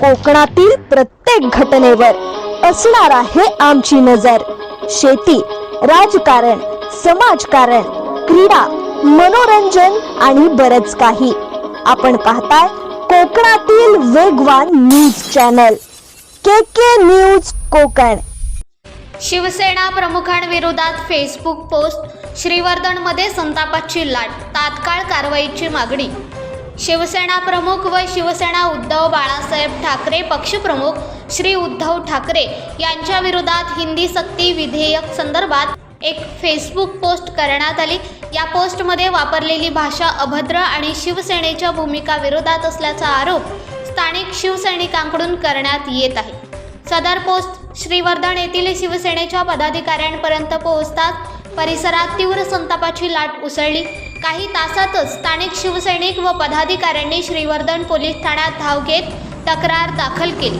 कोकणातील प्रत्येक घटनेवर असणार आहे आमची नजर. शेती राजकारण समाजकारण क्रीडा मनोरंजन आणि बरच काही. आपण पाहताय कोकणातील वेगवान news channel. K K news Konkan. Shiv Sena प्रमुखांविरोधात Facebook post श्रीवर्धनमध्ये संतापाची लाट तात्काळ कारवाईची मागणी शिवसेना प्रमुख व शिवसेना उद्धव बाळासाहेब ठाकरे पक्षप्रमुख श्री उद्धव ठाकरे यांच्या विरोधात हिंदी सक्ती विधेयक संदर्भात एक फेसबुक पोस्ट करण्यात आली. या पोस्टमध्ये वापरलेली भाषा अभद्र आणि शिवसेनेच्या भूमिका विरोधात असल्याचा आरोप स्थानिक शिवसैनिकांकडून करण्यात येत आहे. सदर पोस्ट श्रीवर्धन येथील शिवसेनेच्या पदाधिकाऱ्यांपर्यंत पोहोचताच परिसरात तीव्र संतापाची लाट उसळली. काही तासातच स्थानिक शिवसैनिक व पदाधिकाऱ्यांनी श्रीवर्धन पोलीस ठाण्यात धाव घेत तक्रार दाखल केली.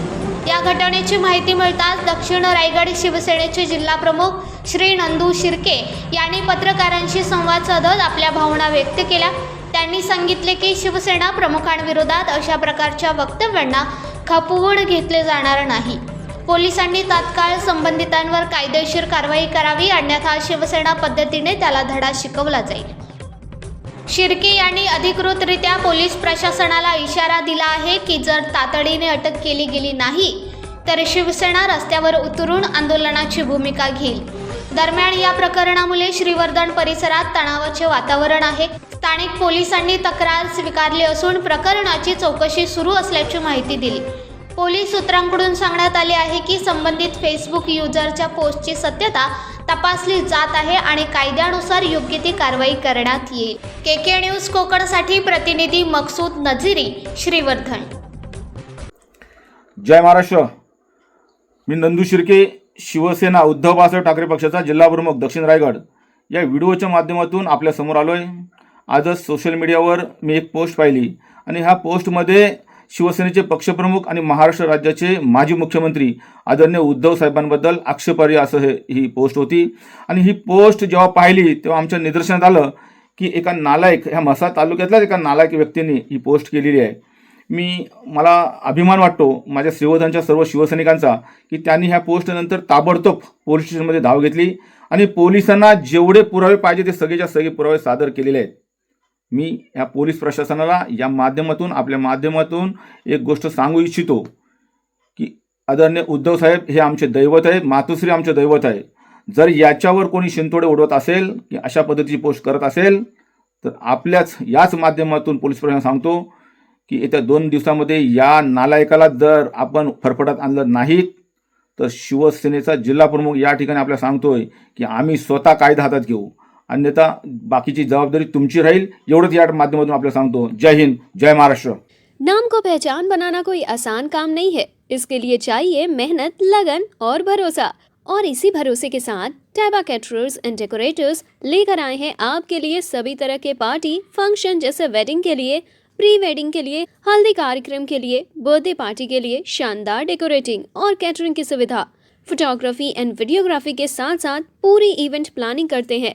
या घटनेची माहिती मिळताच दक्षिण रायगड शिवसेनेचे जिल्हाप्रमुख श्री नंदू शिर्के यांनी पत्रकारांशी संवाद साधत आपल्या भावना व्यक्त केल्या. त्यांनी सांगितले की शिवसेना प्रमुखांविरोधात अशा प्रकारच्या वक्तव्यांना खपवून घेतले जाणार नाही. पोलिसांनी तात्काळ संबंधितांवर कायदेशीर कारवाई करावी अन्यथा शिवसेना पद्धतीने त्याला धडा शिकवला जाईल. शिर्के यांनी अधिकृतरित्या पोलीस प्रशासनाला इशारा दिला आहे की जर तातडीने अटक केली गेली नाही तर शिवसेना रस्त्यावर उतरून आंदोलनाची भूमिका घेईल. दरम्यान या प्रकरणामुळे श्रीवर्धन परिसरात तणावाचे वातावरण आहे. स्थानिक पोलिसांनी तक्रार स्वीकारली असून प्रकरणाची चौकशी सुरू असल्याची माहिती दिली. पोलीस सूत्रांकडून सांगण्यात आले आहे की संबंधित फेसबुक युजरच्या पोस्टची सत्यता तपासली जात आहे आणि कायद्यानुसार योग्य ती कारवाई करण्यात येईल. के के न्यूज कोकणसाठी प्रतिनिधी मकसूद नझीरी श्रीवर्धन. जय महाराष्ट्र. मी नंदू शिर्के शिवसेना उद्धव बाळासाहेब ठाकरे पक्षाचा जिल्हा प्रमुख दक्षिण रायगड. या व्हिडिओच्या माध्यमातून आपल्यासमोर आलो आहे आजच सोशल मीडियावर मी एक पोस्ट पाहिली आणि ह्या पोस्टमध्ये शिवसेनेचे पक्षप्रमुख आणि महाराष्ट्र राज्याचे माजी मुख्यमंत्री आदरणीय उद्धव साहेबांबद्दल आक्षेपार्ह असं हे ही पोस्ट होती. आणि ही पोस्ट जेव्हा पाहिली तेव्हा आमच्या निदर्शनात आलं की एका नालायक ह्या म्हसा तालुक्यातल्याच एका नालायक व्यक्तीने ही पोस्ट केलेली आहे. मी मला अभिमान वाटतो माझ्या शिवधनच्या सर्व शिवसैनिकांचा की त्यांनी ह्या पोस्टनंतर ताबडतोब पोलीस स्टेशनमध्ये धाव घेतली. आणि पोलिसांना जेवढे पुरावे पाहिजे ते सगळेच्या सगळे पुरावे सादर केलेले आहेत. मी या पोलीस प्रशासनाला या माध्यमातून आपल्या माध्यमातून एक गोष्ट सांगू इच्छितो की आदरणीय उद्धव साहेब हे आमचे दैवत आहेत मातोश्री आमचे दैवत आहे जर याच्यावर कोणी शिंतोडे उडवत असेल की अशा पद्धतीची पोस्ट करत असेल तर आपल्याच याच माध्यमातून पोलीस प्रशासन सांगतो की येत्या दोन दिवसामध्ये या नालायकाला जर आपण फरफटात आणलं नाहीत तर शिवसेनेचा जिल्हा प्रमुख या ठिकाणी आपल्याला सांगतोय की आम्ही स्वतः कायदा हातात घेऊ. अन्यथा बाकीची जबाबदारी तुमची राहील. एवढंच या माध्यमातून आपल्याला सांगतो. जय हिंद, जय महाराष्ट्र. नाम को पहचान बनाना कोई आसान काम नहीं है. इसके लिए चाहिए मेहनत, लगन और भरोसा. और इसी भरोसे के साथ टैबा कैटरर्स एंड डेकोरेटर्स लेकर आए हैं आपके लिए सभी तरह के पार्टी फ़ंक्शन जैसे वेडिंग के लिए प्री वेडिंग के लिए, हल्दी कार्यक्रम के लिए बर्थडे पार्टी के लिए शानदार डेकोरेटिंग और कैटरिंग की सुविधा. फोटोग्राफी एंड वीडियोग्राफी के साथ साथ पूरी इवेंट प्लानिंग करते हैं.